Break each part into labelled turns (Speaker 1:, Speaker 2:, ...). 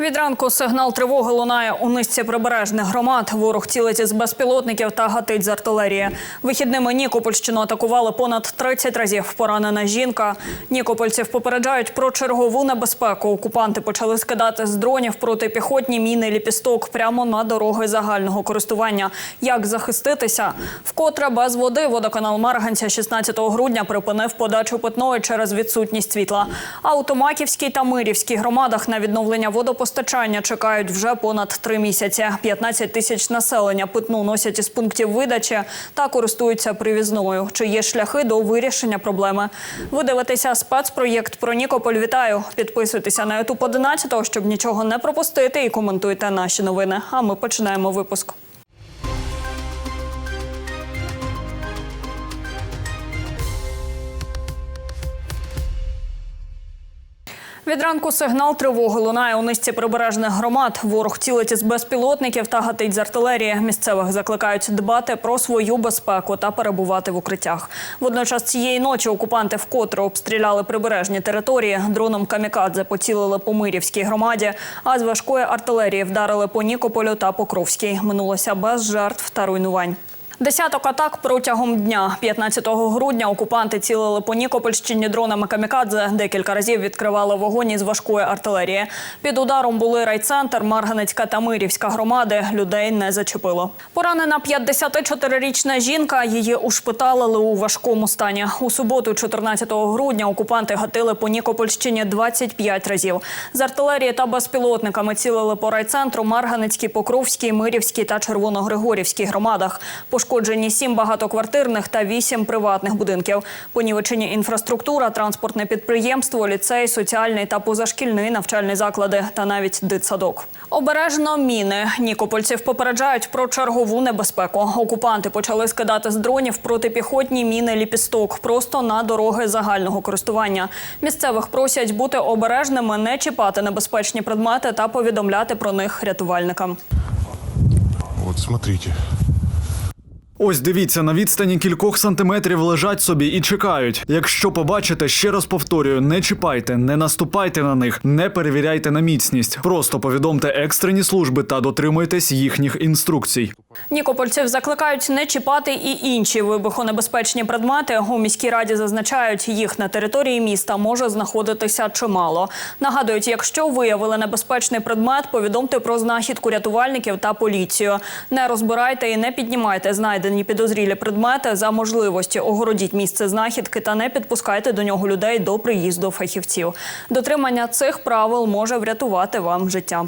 Speaker 1: Від ранку сигнал тривоги лунає у низці прибережних громад. Ворог цілить із безпілотників та гатить з артилерії. Вихідними Нікопольщину атакували понад 30 разів. Поранена жінка. Нікопольців попереджають про чергову небезпеку. Окупанти почали скидати з дронів протипіхотні міни ліпісток прямо на дороги загального користування. Як захиститися? Вкотре без води водоканал Марганця 16 грудня припинив подачу питної через відсутність світла. А у Томаківській та Мирівській громадах на відновлення водопостачання чекають вже понад три місяці. 15 тисяч населення питну носять із пунктів видачі та користуються привізною. Чи є шляхи до вирішення проблеми? Ви дивитеся спецпроєкт про Нікополь. Вітаю! Підписуйтеся на YouTube 11, щоб нічого не пропустити, і коментуйте наші новини. А ми починаємо випуск. Від ранку сигнал тривоги лунає у низці прибережних громад. Ворог цілить із безпілотників та гатить з артилерії. Місцевих закликають дбати про свою безпеку та перебувати в укриттях. Водночас цієї ночі окупанти вкотре обстріляли прибережні території. Дроном камікадзе поцілили по Мирівській громаді, а з важкої артилерії вдарили по Нікополю та Покровській. Минулося без жертв та руйнувань. Десяток атак протягом дня. 15 грудня окупанти цілили по Нікопольщині дронами камікадзе. Декілька разів відкривали вогонь із важкої артилерії. Під ударом були райцентр, Марганецька та Мирівська громади. Людей не зачепило. Поранена 54-річна жінка. Її ушпиталили у важкому стані. У суботу, 14 грудня, окупанти гатили по Нікопольщині 25 разів. З артилерії та безпілотниками цілили по райцентру, Марганецькій, Покровській, Мирівській та Червоногригорівській громадах. Пошкоджені сім багатоквартирних та вісім приватних будинків. Понівечені інфраструктура, транспортне підприємство, ліцей, соціальний та позашкільний навчальні заклади та навіть дитсадок. Обережно міни. Нікопольців попереджають про чергову небезпеку. Окупанти почали скидати з дронів протипіхотні міни ліпісток просто на дороги загального користування. Місцевих просять бути обережними, не чіпати небезпечні предмети та повідомляти про них рятувальникам.
Speaker 2: Вот смотрите.
Speaker 3: Ось дивіться, на відстані кількох сантиметрів лежать собі і чекають. Якщо побачите, ще раз повторюю, не чіпайте, не наступайте на них, не перевіряйте на міцність. Просто повідомте екстрені служби та дотримуйтесь їхніх інструкцій.
Speaker 1: Нікопольців закликають не чіпати і інші вибухонебезпечні предмети. У міській раді зазначають, їх на території міста може знаходитися чимало. Нагадують, якщо виявили небезпечний предмет, повідомте про знахідку рятувальників та поліцію. Не розбирайте і не піднімайте знайдені підозрілі предмети за можливості. Огородіть місце знахідки та не підпускайте до нього людей до приїзду фахівців. Дотримання цих правил може врятувати вам життя.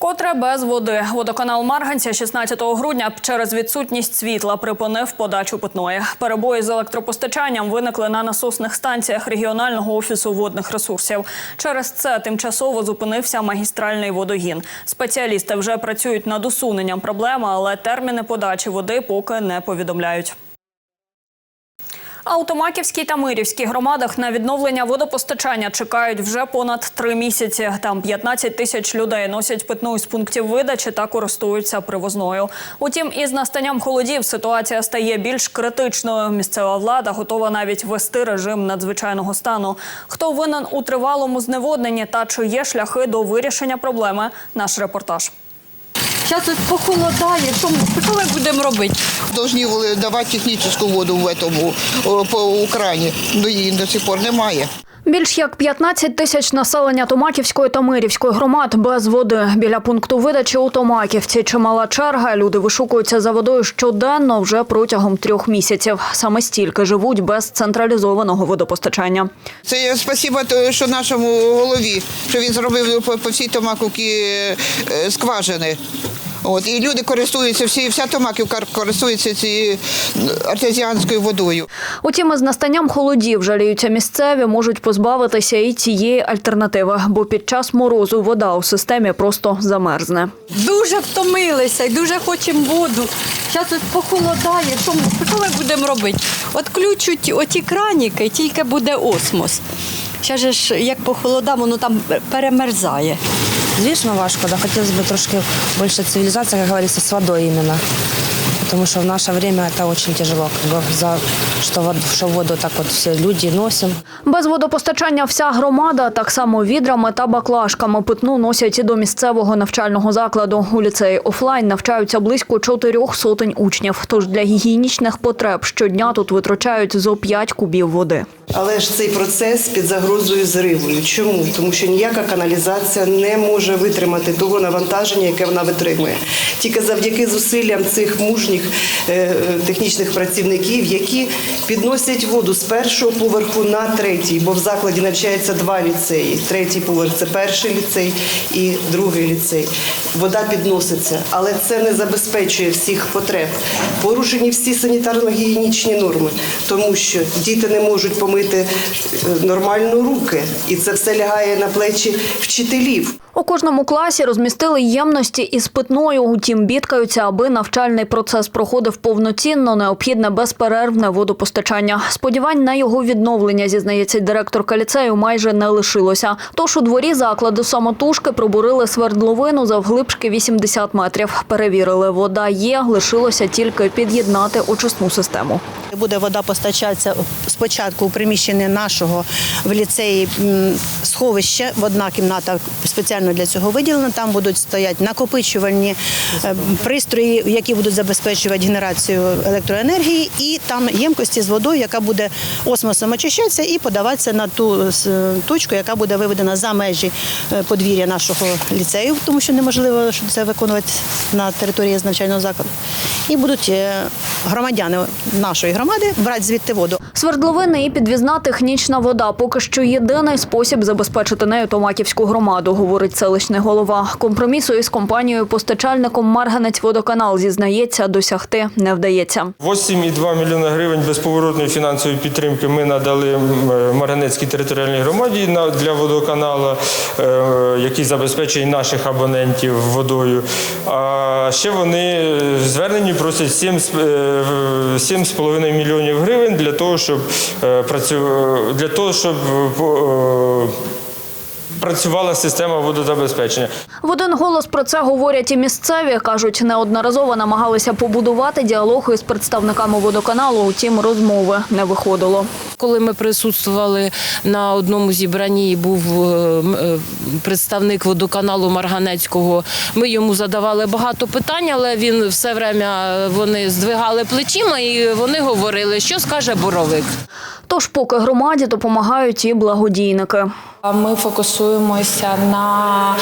Speaker 1: Вкотре без води. Водоканал Марганця 16 грудня через відсутність світла припинив подачу питної. Перебої з електропостачанням виникли на насосних станціях регіонального офісу водних ресурсів. Через це тимчасово зупинився магістральний водогін. Спеціалісти вже працюють над усуненням проблеми, але терміни подачі води поки не повідомляють. А у Томаківській та Мирівській громадах на відновлення водопостачання чекають вже понад три місяці. Там 15 тисяч людей носять питну із пунктів видачі та користуються привозною. Утім, із настанням холодів ситуація стає більш критичною. Місцева влада готова навіть ввести режим надзвичайного стану. Хто винен у тривалому зневодненні та чи є шляхи до вирішення проблеми? Наш репортаж.
Speaker 4: Зараз тут похолодає, що ми, що ми будемо робити?
Speaker 5: Должны були давати технічну воду в этому, о, по Україні, але її до сих пор немає.
Speaker 1: Більш як 15 тисяч населення Томаківської та Мирівської громад без води. Біля пункту видачі у Томаківці чимала черга. Люди вишукуються за водою щоденно вже протягом трьох місяців. Саме стільки живуть без централізованого водопостачання.
Speaker 5: Це я спасибо, що нашому голові, що він зробив по, по всій Томаківці е, скважини. От, і люди користуються, всі, вся Томаківка користується цією артезіанською водою.
Speaker 1: Утім, із настанням холодів жаліються місцеві, можуть позбавитися і цієї альтернативи, бо під час морозу вода у системі просто замерзне.
Speaker 4: Дуже втомилися і дуже хочемо воду. Зараз тут похолодає, що ми, що ми будемо робити? От включуть оті краніки, тільки буде осмос. Зараз ж, як похолода, воно там перемерзає.
Speaker 6: Звісно, важко, да. Хотілося б трошки більше цивілізації, як говориться, з водою іменно. Потому что в наше время это очень тяжело, за, что воду так вот все люди носим.
Speaker 7: Без водопостачання вся громада, так само відрами та баклажками питну носять і до місцевого навчального закладу. У ліцеї офлайн навчаються близько чотирьох сотень учнів. Тож для гігієнічних потреб щодня тут витрачають зо 5 кубів води.
Speaker 8: Але ж цей процес під загрозою зриву. Чому? Тому що ніяка каналізація не може витримати того навантаження, яке вона витримує. Тільки завдяки зусиллям цих мужніх е, е, технічних працівників, які підносять воду з першого поверху на третій, бо в закладі навчається два ліцеї. Третій поверх це перший ліцей і другий ліцей. Вода підноситься, але це не забезпечує всіх потреб. Порушені всі санітарно-гігієнічні норми, тому що діти не можуть помити е, нормально руки, і це все лягає на плечі вчителів.
Speaker 7: У кожному класі розмістили ємності із питною. Утім, бідкаються, аби навчальний процес проходив повноцінно, необхідне безперервне водопостачання. Сподівань на його відновлення, зізнається директорка ліцею, майже не лишилося. Тож у дворі закладу самотужки пробурили свердловину завглибшки 80 метрів. Перевірили, вода є, лишилося тільки під'єднати очисну систему.
Speaker 9: Буде вода постачатися спочатку у приміщенні нашого в ліцеї сховище, одна кімната спеціально для цього виділена. Там будуть стояти накопичувальні е, пристрої, які будуть забезпечувати генерацію електроенергії, і там ємкості з водою, яка буде осмосом очищатися і подаватися на ту точку, яка буде виведена за межі е, подвір'я нашого ліцею, тому що неможливо щоб це виконувати на території навчального закладу. І будуть е, громадяни нашої громади брати звідти воду.
Speaker 7: Свердловини і підвізна технічна вода поки що єдиний спосіб забезпечити нею Томаківську громаду, говорить селищний голова. Компромісу із компанією постачальником Марганець водоканал зізнається, досягти не вдається.
Speaker 10: 8,2 мільйона гривень безповоротної фінансової підтримки ми надали е, Марганецькій територіальній громаді для водоканалу, е, який забезпечує наших абонентів водою. А ще вони е, звернені просять 7 з- е, 7,5 мільйонів гривень для того, щоб працю- для того, щоб працювала система водозабезпечення.
Speaker 7: В один голос про це говорять і місцеві. кажуть, неодноразово намагалися побудувати діалог із представниками водоканалу. Утім, розмови не виходило.
Speaker 6: Коли ми присутствували на одному зібранні, був е, е, представник водоканалу Марганецького. Ми йому задавали багато питань, але він все время вони здвигали плечима і вони говорили, що скаже боровик.
Speaker 7: Тож, поки громаді допомагають і благодійники.
Speaker 11: Ми фокусуємося на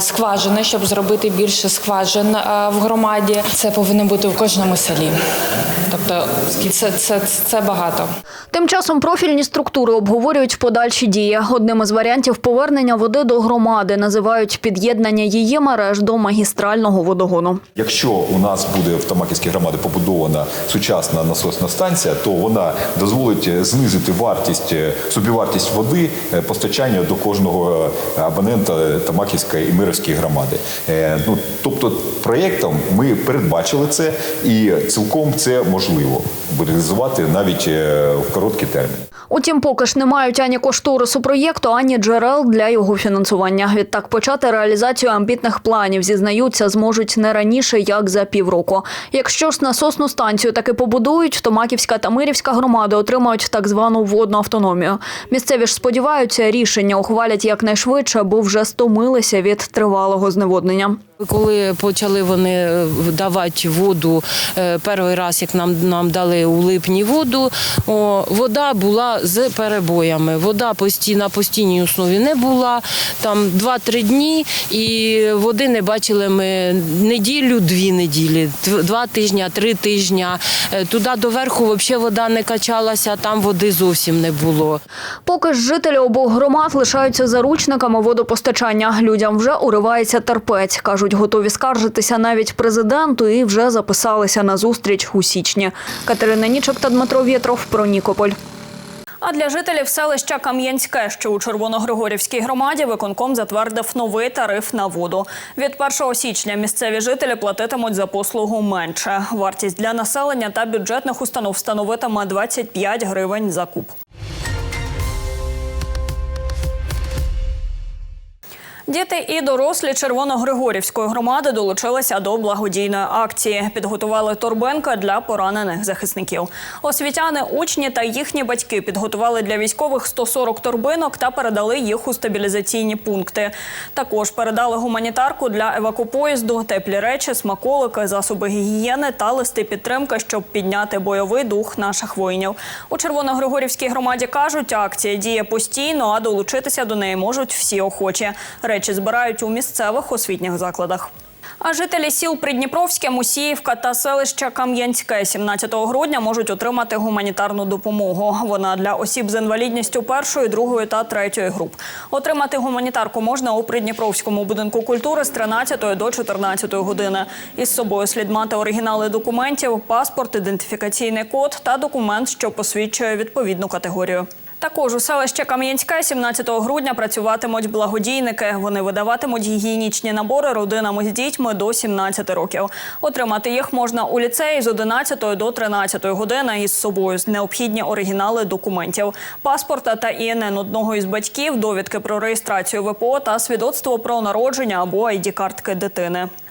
Speaker 11: скважини, щоб зробити більше скважин в громаді. Це повинно бути в кожному селі. Тобто це, це, це багато.
Speaker 7: Тим часом профільні структури обговорюють подальші дії. Одним із варіантів повернення води до громади називають під'єднання її мереж до магістрального водогону.
Speaker 12: Якщо у нас буде в Томаківській громаді побудована сучасна насосна станція, то вона дозволить е, знизити вартість е, собівартість води е, постачання до кожного абонента Томаківської і Мирівської громади. Ну тобто, проєктом ми передбачили це, і цілком це можливо буде реалізувати навіть е, в короткі терміни.
Speaker 7: Утім, поки ж не мають ані кошторису проєкту, ані джерел для його фінансування. Відтак почати реалізацію амбітних планів зізнаються зможуть не раніше, як за півроку. Якщо ж насосну станцію таки побудують, то Маківська та Мирівська громади отримають так звану водну автономію. Місцеві ж сподіваються, рішення ухвалять якнайшвидше, бо вже стомилися від тривалого зневоднення.
Speaker 6: Коли почали вони е, давати воду е, перший раз, як нам, нам дали у липні воду, о, вода була з перебоями. Вода постій, на постійній основі не була. Там 2-3 дні і води не бачили ми неділю, дві неділі, два тижні, три тижні. Е, Туди доверху взагалі вода не качалася, там води зовсім не було.
Speaker 7: Поки ж жителі обох громад лишаються заручниками водопостачання. Людям вже уривається терпець. Кажуть, готові скаржитися навіть президенту і вже записалися на зустріч у січні. Катерина Нічок та Дмитро Вєтров про Нікополь. А для жителів селища Кам'янське, що у Червоногригорівській громаді, виконком затвердив новий тариф на воду. Від 1 січня місцеві жителі платитимуть за послугу менше. Вартість для населення та бюджетних установ становитиме 25 гривень за куб.
Speaker 1: Діти і дорослі Червоногригорівської громади долучилися до благодійної акції. Підготували торбинки для поранених захисників. Освітяни, учні та їхні батьки підготували для військових 140 торбинок та передали їх у стабілізаційні пункти. Також передали гуманітарку для евакупоїзду, теплі речі, смаколики, засоби гігієни та листи підтримки, щоб підняти бойовий дух наших воїнів. У Червоногригорівській громаді кажуть, акція діє постійно, а долучитися до неї можуть всі охочі. Речі збирають у місцевих освітніх закладах. А жителі сіл Придніпровське, Мусіївка та селища Кам'янське 17 грудня можуть отримати гуманітарну допомогу. Вона для осіб з інвалідністю першої, другої та третьої груп. Отримати гуманітарку можна у Придніпровському будинку культури з 13 до 14 години. Із собою слід мати оригінали документів, паспорт, ідентифікаційний код та документ, що посвідчує відповідну категорію. Також у селищі Кам'янське 17 грудня працюватимуть благодійники. Вони видаватимуть гігієнічні набори родинам із дітьми до 17 років. Отримати їх можна у ліцеї з 11 до 13 години із собою з необхідні оригінали документів, паспорта та ІНН одного із батьків, довідки про реєстрацію ВПО та свідоцтво про народження або ID-картки дитини.